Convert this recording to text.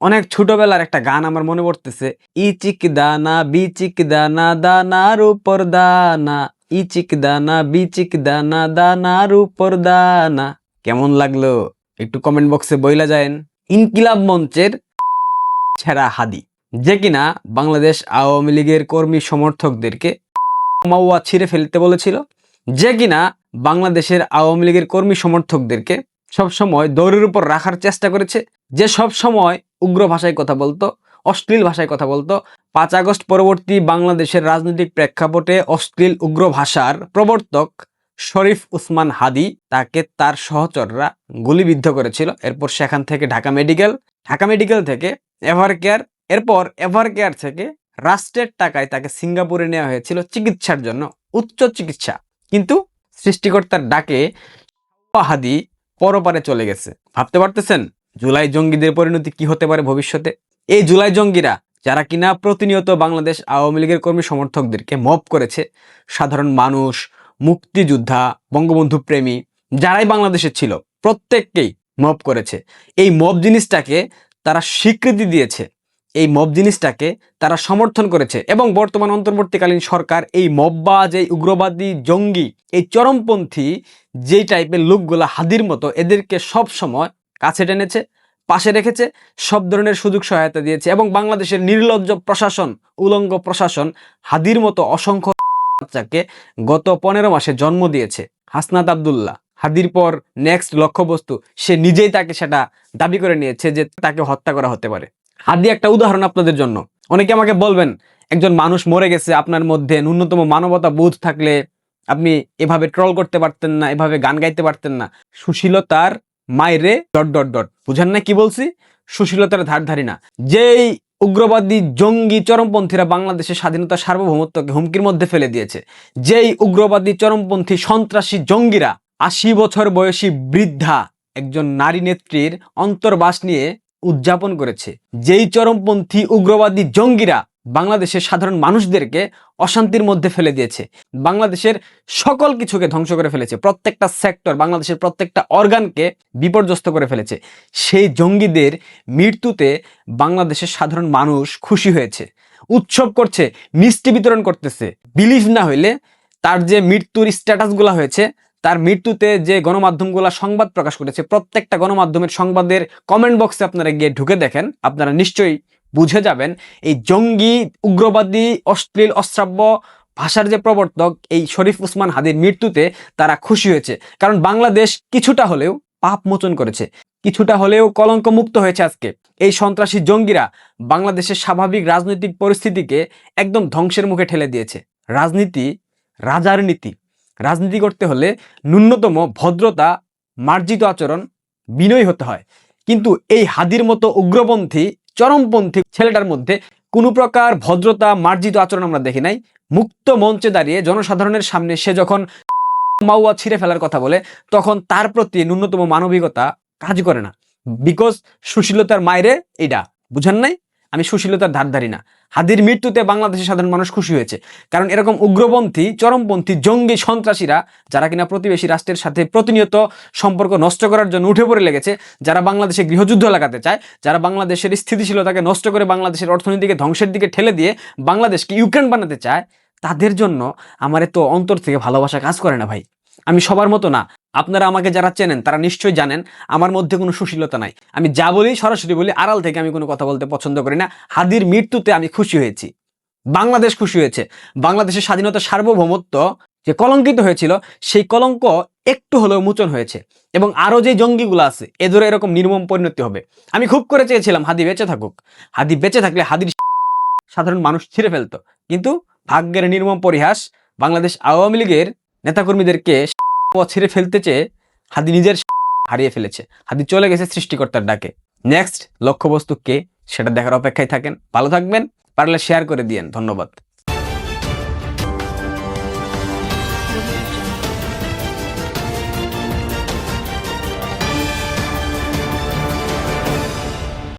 অনেক ছোটবেলার একটা গান আমার মনে পড়তেছে। ই চিক দানা, বি চিক দানা, দানার উপর দানা। ই চিক দানা, বি চিক দানা, দানার উপর দানা। কেমন লাগল? একটু কমেন্ট বক্সে বইলা যায়েন। ইনকিলাব মঞ্চের ছেঁড়া হাদি। যে কিনা বাংলাদেশ আওয়ামী লীগের কর্মী সমর্থকদেরকে মাওয়া ছিঁড়ে ফেলতে বলেছিল। যে কিনা বাংলাদেশের আওয়ামী লীগের কর্মী সমর্থকদেরকে সবসময় দৌড়ের উপর রাখার চেষ্টা করেছে, যে সব সময় উগ্র ভাষায় কথা বলতো, অশ্লীল ভাষায় কথা বলতো। পাঁচ আগস্ট পরবর্তী বাংলাদেশের রাজনৈতিক প্রেক্ষাপটে অশ্লীল উগ্র ভাষার প্রবর্তক শরীফ উসমান হাদি তাকে তার সহচররা গুলিবিদ্ধ করেছিল। এরপর সেখান থেকে ঢাকা মেডিকেল ঢাকা মেডিকেল থেকে এভার কেয়ার, এরপর এভার কেয়ার থেকে রাষ্ট্রের টাকায় তাকে সিঙ্গাপুরে নেওয়া হয়েছিল চিকিৎসার জন্য, উচ্চ চিকিৎসা। কিন্তু সৃষ্টিকর্তার ডাকে হাদি পরপারে চলে গেছে। ভাবতে পারতেছেন? জুলাই জঙ্গিদের পরিণতি কি হতে পারে ভবিষ্যতে? এই জুলাই জঙ্গিরা, যারা কিনা প্রতিনিয়ত বাংলাদেশ আওয়ামী লীগের কর্মী সমর্থকদেরকে মপ করেছে, সাধারণ মানুষ, মুক্তিযোদ্ধা, বঙ্গবন্ধু প্রেমী, যারাই বাংলাদেশে ছিল, প্রত্যেককেই মপ করেছে। এই মপ জিনিসটাকে তারা স্বীকৃতি দিয়েছে। এই মব জিনিসটাকে তারা সমর্থন করেছে এবং বর্তমান অন্তর্বর্তীকালীন সরকার এই মববাজ, এই উগ্রবাদী জঙ্গি, এই চরমপন্থী যেই টাইপের লোকগুলা হাদির মতো এদেরকে সব সময় কাছে টেনেছে, পাশে রেখেছে, সব ধরনের সুযোগ সহায়তা দিয়েছে এবং বাংলাদেশের নির্লজ্জ প্রশাসন, উলঙ্গ প্রশাসন হাদির মতো অসংখ্য বাচ্চাকে গত পনেরো মাসে জন্ম দিয়েছে, হাসনাত আবদুল্লাহ। হাদির পর নেক্সট লক্ষ্যবস্তু, সে নিজেই তাকে সেটা দাবি করে নিয়েছে যে তাকে হত্যা করা হতে পারে। হাদি একটা উদাহরণ আপনাদের জন্য। অনেকে আমাকে বলবেন, একজন মানুষ মরে গেছে, আপনার মধ্যে ন্যূনতম মানবতা বোধ থাকলে আপনি এভাবে ট্রল করতে পারতেন না, এভাবে গান গাইতে পারতেন না। সুশীলতার মায়েরে ডট ডট ডট। বুঝেন না কি বলছি? সুশীলতার ধার ধারি না। যেই উগ্রবাদী জঙ্গি চরমপন্থীরা বাংলাদেশের স্বাধীনতা সার্বভৌমত্বকে হুমকির মধ্যে ফেলে দিয়েছে, যেই উগ্রবাদী চরমপন্থী সন্ত্রাসী জঙ্গিরা আশি বছর বয়সী বৃদ্ধা একজন নারী নেত্রীর অন্তর্বাস নিয়ে উদযাপন করেছে। যেই চরমপন্থী উগ্রবাদী জঙ্গিরা বাংলাদেশের সাধারণ মানুষদেরকে অশান্তির মধ্যে ফেলে দিয়েছে, বাংলাদেশের সকল কিছুকে ধ্বংস করে ফেলেছে, প্রত্যেকটা সেক্টর, বাংলাদেশের প্রত্যেকটা অর্গানকে বিপর্যস্ত করে ফেলেছে, সেই জঙ্গিদের মৃত্যুতে বাংলাদেশের সাধারণ মানুষ খুশি হয়েছে, উৎসব করছে, মিষ্টি বিতরণ করতেছে। বিলিভ না হইলে তার যে মৃত্যুর স্ট্যাটাসগুলো হয়েছে তার মৃত্যুতে যে গণমাধ্যমগুলো সংবাদ প্রকাশ করেছে, প্রত্যেকটা গণমাধ্যমের সংবাদের কমেন্ট বক্সে আপনারা গিয়ে ঢুকে দেখেন, আপনারা নিশ্চয়ই বুঝে যাবেন, এই জঙ্গি, উগ্রবাদী, অশ্লীল, অশ্রাব্য ভাষার যে প্রবর্তক, এই শরীফ উসমান হাদির মৃত্যুতে তারা খুশি হয়েছে। কারণ বাংলাদেশ কিছুটা হলেও পাপ মোচন করেছে, কিছুটা হলেও কলঙ্ক মুক্ত হয়েছে আজকে। এই সন্ত্রাসী জঙ্গিরা বাংলাদেশের স্বাভাবিক রাজনৈতিক পরিস্থিতিকে একদম ধ্বংসের মুখে ঠেলে দিয়েছে। রাজনীতি, রাজার নীতি। রাজনীতি করতে হলে ন্যূনতম ভদ্রতা, মার্জিত আচরণ, বিনয়ী হতে হয়। কিন্তু এই হাদির মতো উগ্রপন্থী, চরমপন্থী ছেলেটার মধ্যে কোনো প্রকার ভদ্রতা, মার্জিত আচরণ আমরা দেখি নাই। মুক্ত মঞ্চে দাঁড়িয়ে জনসাধারণের সামনে সে যখন মাউয়া ছিঁড়ে ফেলার কথা বলে, তখন তার প্রতি ন্যূনতম মানবিকতা কাজ করে না। বিকজ সুশীলতার মায়েরে এইটা বুঝেন নাই? আমি সুশীলতার ধার ধারি না। হাদির মৃত্যুতে বাংলাদেশের সাধারণ মানুষ খুশি হয়েছে। কারণ এরকম উগ্রপন্থী, চরমপন্থী, জঙ্গি সন্ত্রাসীরা, যারা কিনা প্রতিবেশী রাষ্ট্রের সাথে প্রতিনিয়ত সম্পর্ক নষ্ট করার জন্য উঠে পড়ে লেগেছে, যারা বাংলাদেশে গৃহযুদ্ধ লাগাতে চায়, যারা বাংলাদেশের স্থিতিশীলতাকে নষ্ট করে বাংলাদেশের অর্থনীতিকে ধ্বংসের দিকে ঠেলে দিয়ে বাংলাদেশকে ইউক্রেন বানাতে চায়, তাদের জন্য আমার তো অন্তর থেকে ভালোবাসা কাজ করে না ভাই। আমি সবার মতো না। আপনারা আমাকে যারা চেনেন, তারা নিশ্চয়ই জানেন, আমার মধ্যে কোনো সুশীলতা নাই। আমি যা বলি, সরাসরি বলি, আড়াল থেকে আমি কোনো কথা বলতে পছন্দ করি না। হাদির মৃত্যুতে আমি খুশি হয়েছি। বাংলাদেশ খুশি হয়েছে। বাংলাদেশের স্বাধীনতা সার্বভৌমত্ব যে কলঙ্কিত হয়েছিল, সেই কলঙ্ক একটু হলেও মোচন হয়েছে। এবং আরও যে জঙ্গিগুলো আছে এদের এরকম নির্মম পরিণতি হবে। আমি খুব করে চেয়েছিলাম, হাদি বেঁচে থাকুক। হাদি বেঁচে থাকলে হাদির সাধারণ মানুষ ছিঁড়ে ফেলতো। কিন্তু ভাগ্যের নির্মম পরিহাস বাংলাদেশ আওয়ামী লীগের নেতাকর্মীদেরকে ছেড়ে ফেলতে চেয়ে হাদি নিজের হারিয়ে ফেলেছে। হাদি চলে গেছে সৃষ্টিকর্তার ডাকে। নেক্সট লক্ষ্যবস্তু কে? সেটা দেখার অপেক্ষায় থাকেন। ভালো থাকবেন। পারলে শেয়ার করে দিয়েন। ধন্যবাদ।